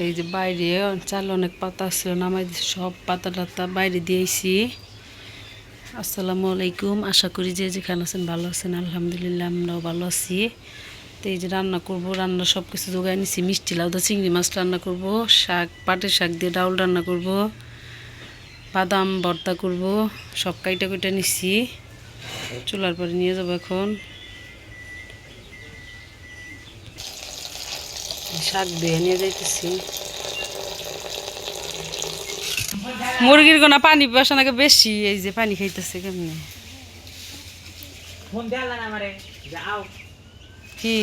এই যে বাইরে চাল অনেক পাতা ছিল নামাই সব পাতা টাতা বাইরে দিয়েছি আসসালামু আলাইকুম, আশা করি যে যেখানে আছেন ভালো আছেন, আলহামদুলিল্লাহ আমরাও ভালো আছি। তো এই যে রান্না করব, রান্না সব কিছু জোগায় নিছি, মিষ্টি লাউদা চিংড়ি মাছ রান্না করব, শাক, পাটের শাক দিয়ে ডাউল রান্না করব, বাদাম, ভর্তা করব, সব কাইটা কুইটা নিছি। চুলার পরে নিয়ে যাব এখন। শাক নিয়ে যাইতেছি মুরগির গোনা পানি বাসা নাকি বেশি এই যে পানি খাইতেছে কেমনে? ফোন দেওয়া না আমারে যে আও। কি?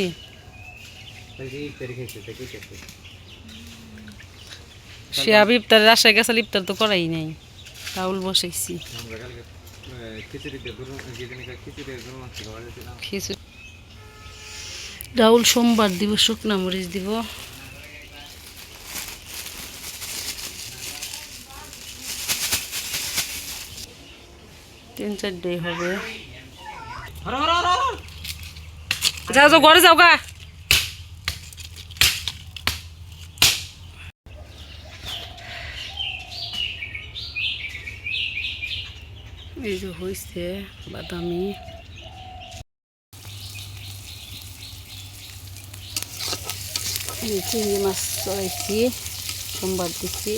সে আবি ইফতার রাস্তায় গেছে ইফতার তো করাই নাই। রাউল বসাইছি। খিচুড়ি রাউল সোমবার দিব, শুকনা মরিচ দিব। তিন চারটাই হবে। যাও ঘরে যাও গা। এই যে হয়েছে বাদামি। চিংড়ি মাছ চড়াইছি, সোমবার দিচ্ছি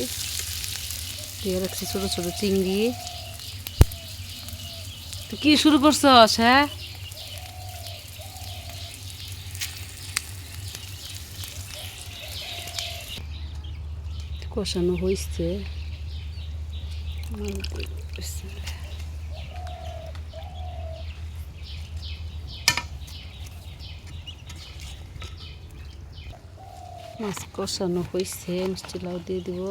দিয়ে রাখছি ছোটো ছোটো চিংড়ি। তো কী শুরু করছ হ্যাঁ? কষানো হয়েছে মাছ কষানো হয়েছে মিষ্টি লাউ দিয়ে দিব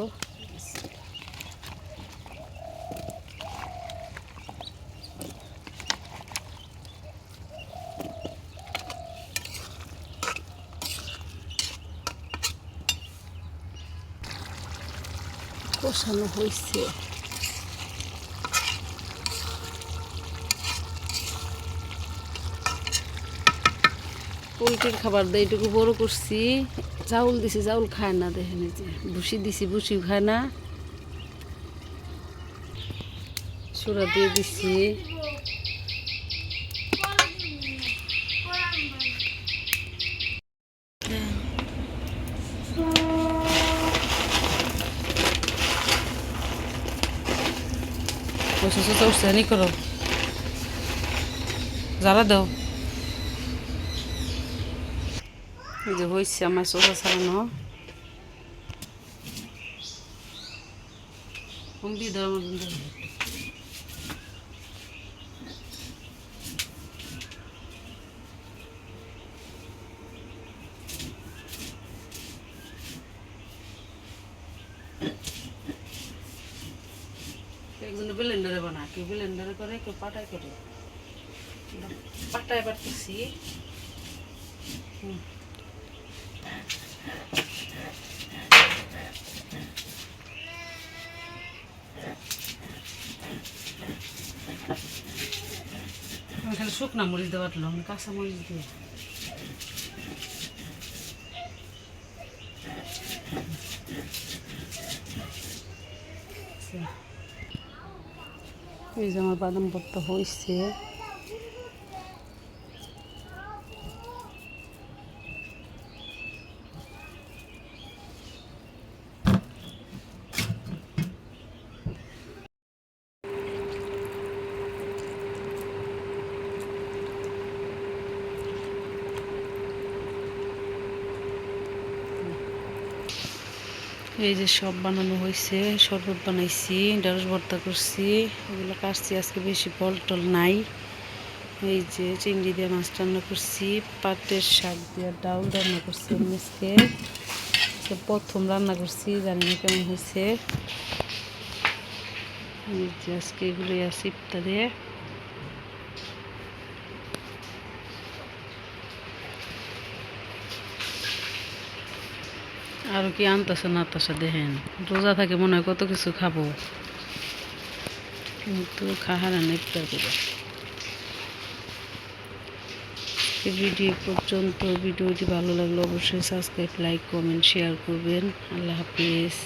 কষানো হয়েছে পোলট্রির খাবার দেয় এটুকু বড় করছি। চাউল দিছি, চাউল খায় না এই যে ভুসি দিছি, ভুসিও খায় না। সুরা দিয়ে দিছি। বসে বসে উঠছে নি করো। জ্বালা দাও। এই যে হয়েছে আমার সোজা ছাড়ানো মতন দেবো। একজনে ব্লেন্ডারে বানা কেউ ব্লেন্ডারে করে, কেউ পাটায় করে হুম। খালি শুকনা মরিচ দেওয়ার বাটলাম কাঁচা মরিচ দিয়ে। এই যে আমার বাদাম ভর্তা হয়েছে এই যে সব বানানো হয়েছে শরবত বানাইছি, ঢেঁড়স ভর্তা করছি, এগুলো কাটছি, আজকে বেশি ফল টল নাই। এই যে চিংড়ি দিয়ে মাছ রান্না করছি, পাটের শাক দিয়ে ডাউল রান্না করছি আজকে। প্রথম রান্না করছি, জানি না কেমন হয়েছে এই যে আজকে এগুলোই আছে ইফতারে। আর কি আনতেছে না আনতেছে দেখেন। রোজা থাকে, মনে হয় কত কিছু খাব। কিন্তু খাহারা নেই করে ভিডিও পর্যন্ত। ভিডিওটি ভালো লাগলে অবশ্যই সাবস্ক্রাইব, লাইক, কমেন্ট শেয়ার করবেন। আল্লাহ হাফিজ।